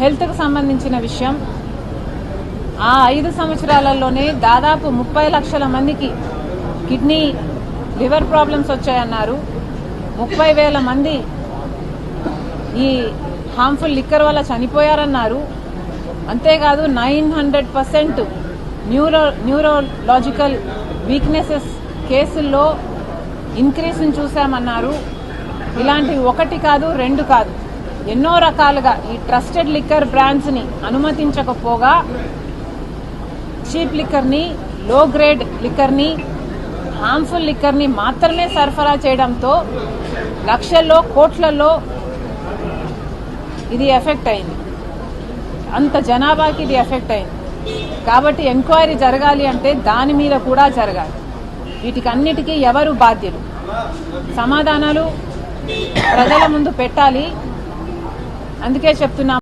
హెల్త్కు సంబంధించిన విషయం. ఆ ఐదు సంవత్సరాలలోనే దాదాపు ముప్పై లక్షల మందికి కిడ్నీ లివర్ ప్రాబ్లమ్స్ వచ్చాయన్నారు. ముప్పై వేల మంది ఈ హార్మ్ఫుల్ లిక్కర్ వల్ల చనిపోయారన్నారు. అంతేకాదు nine hundred percent neuro neurological weaknesses కేసుల్లో ఇంక్రీస్ని చూశామన్నారు. ఇలాంటివి ఒకటి కాదు రెండు కాదు. ఎన్నో రకాలుగా ఈ ట్రస్టెడ్ లిక్కర్ బ్రాండ్స్ని అనుమతించకపోగా చీప్ లిక్కర్ని లో గ్రేడ్ లిక్కర్ని హార్మ్ఫుల్ లిక్కర్ని మాత్రమే సరఫరా చేయడంతో లక్షల్లో కోట్లలో ఇది ఎఫెక్ట్ అయింది. అంత జనాభాకి ఇది ఎఫెక్ట్ అయింది. కాబట్టి ఎంక్వైరీ జరగాలి అంటే దాని మీద కూడా జరగాలి. వీటికి అన్నిటికీ ఎవరు బాధ్యులు? సమాధానాలు ప్రజల ముందు పెట్టాలి. అందుకే చెప్తున్నా